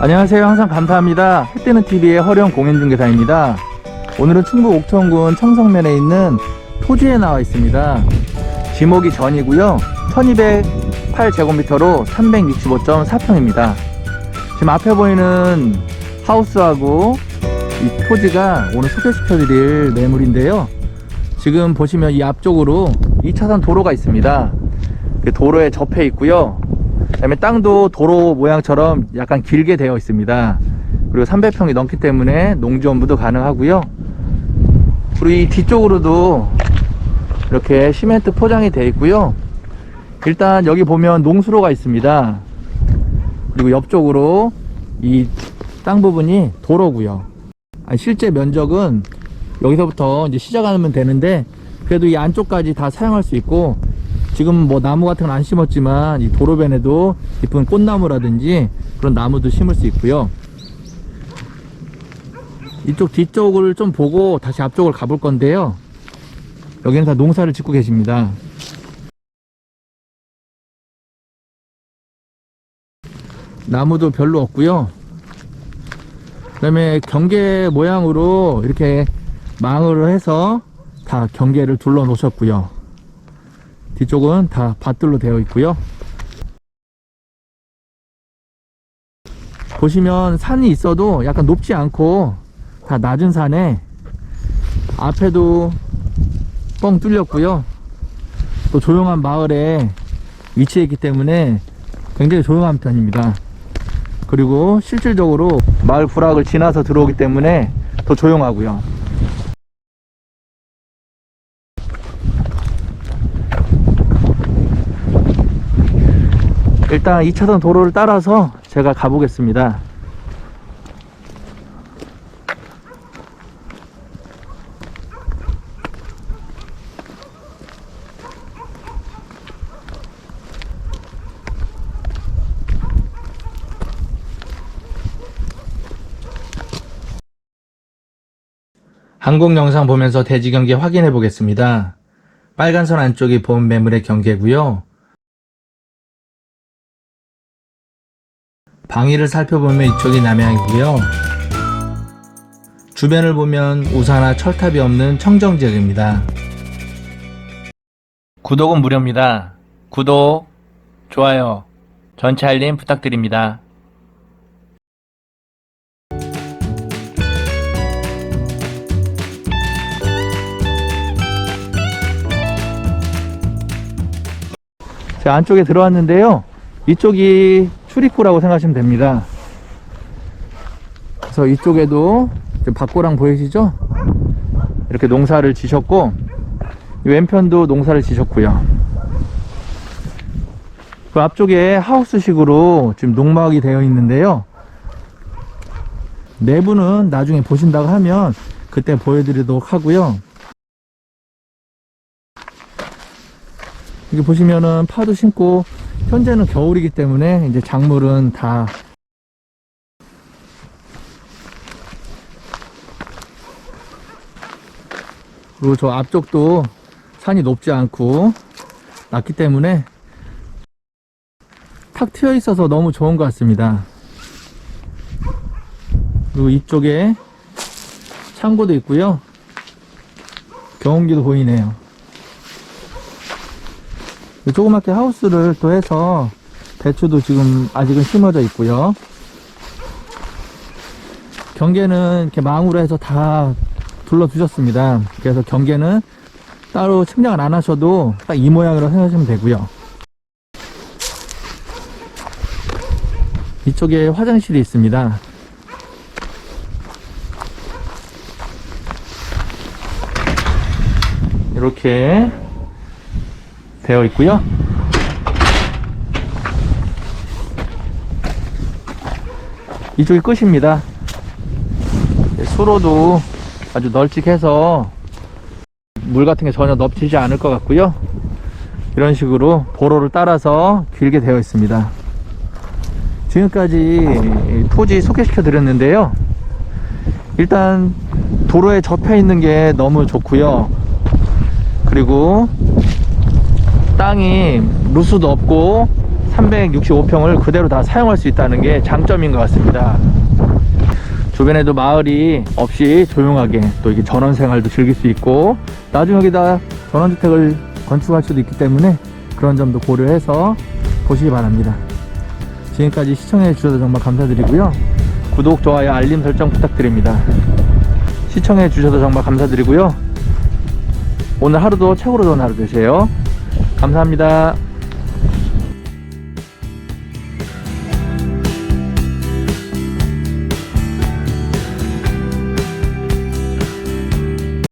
안녕하세요. 항상 감사합니다. 햇뜨는 TV의 허령 공인중개사입니다. 오늘은 충북 옥천군 청성면에 있는 토지에 나와 있습니다. 지목이 전이고요. 1208제곱미터로 365.4평입니다. 지금 앞에 보이는 하우스하고 이 토지가 오늘 소개시켜 드릴 매물인데요. 지금 보시면 이 앞쪽으로 2차선 도로가 있습니다. 그 도로에 접해 있고요. 그다음에 땅도 도로 모양처럼 약간 길게 되어 있습니다. 그리고 300평이 넘기 때문에 농지원부도 가능하고요. 그리고 이 뒤쪽으로도 이렇게 시멘트 포장이 되어 있고요. 일단 여기 보면 농수로가 있습니다. 그리고 옆쪽으로 이 땅 부분이 도로고요. 실제 면적은 여기서부터 이제 시작하면 되는데 그래도 이 안쪽까지 다 사용할 수 있고 지금 뭐 나무 같은 건 안 심었지만 이 도로변에도 이쁜 꽃나무라든지 그런 나무도 심을 수 있고요. 이쪽 뒤쪽을 좀 보고 다시 앞쪽을 가볼 건데요. 여기는 다 농사를 짓고 계십니다. 나무도 별로 없고요. 그 다음에 경계 모양으로 이렇게 망을 해서 다 경계를 둘러 놓으셨고요. 뒤쪽은 다 밭들로 되어 있고요. 보시면 산이 있어도 약간 높지 않고 다 낮은 산에 앞에도 뻥 뚫렸고요. 또 조용한 마을에 위치해 있기 때문에 굉장히 조용한 편입니다. 그리고 실질적으로 마을 부락을 지나서 들어오기 때문에 더 조용하고요. 일단 2차선 도로를 따라서 제가 가보겠습니다. 항공 영상 보면서 대지 경계 확인해 보겠습니다. 빨간 선 안쪽이 본 매물의 경계고요. 방위를 살펴보면 이쪽이 남향이고요. 주변을 보면 우산화 철탑이 없는 청정 지역입니다. 구독은 무료입니다. 구독, 좋아요, 전체 알림 부탁드립니다. 제 안쪽에 들어왔는데요. 이쪽이 출입구라고 생각하시면 됩니다. 그래서 이쪽에도 밭고랑 보이시죠? 이렇게 농사를 지셨고 이 왼편도 농사를 지셨고요. 그 앞쪽에 하우스식으로 지금 농막이 되어 있는데요. 내부는 나중에 보신다고 하면 그때 보여드리도록 하고요. 여기 보시면은 파도 심고 현재는 겨울이기 때문에 이제 작물은 다 그리고 저 앞쪽도 산이 높지 않고 낮기 때문에 탁 트여 있어서 너무 좋은 것 같습니다. 그리고 이쪽에 창고도 있고요. 경운기도 보이네요. 조그맣게 하우스를 또 해서 배추도 지금 아직은 심어져 있고요. 경계는 이렇게 망으로 해서 다 둘러 두셨습니다. 그래서 경계는 따로 측량을 안 하셔도 딱 이 모양으로 생각하시면 되고요. 이쪽에 화장실이 있습니다. 이렇게 되어 있고요. 이쪽이 끝입니다. 수로도 아주 널찍해서 물 같은 게 전혀 넘치지 않을 것 같고요. 이런 식으로 보로를 따라서 길게 되어 있습니다. 지금까지 토지 소개시켜 드렸는데요. 일단 도로에 접해 있는 게 너무 좋고요. 그리고 땅이 누수도 없고 365평을 그대로 다 사용할 수 있다는 게 장점인 것 같습니다. 주변에도 마을이 없이 조용하게 또 이게 전원 생활도 즐길 수 있고 나중에 여기다 전원주택을 건축할 수도 있기 때문에 그런 점도 고려해서 보시기 바랍니다. 지금까지 시청해 주셔서 정말 감사드리고요. 구독, 좋아요, 알림 설정 부탁드립니다. 시청해 주셔서 정말 감사드리고요. 오늘 하루도 최고로 좋은 하루 되세요. 감사합니다.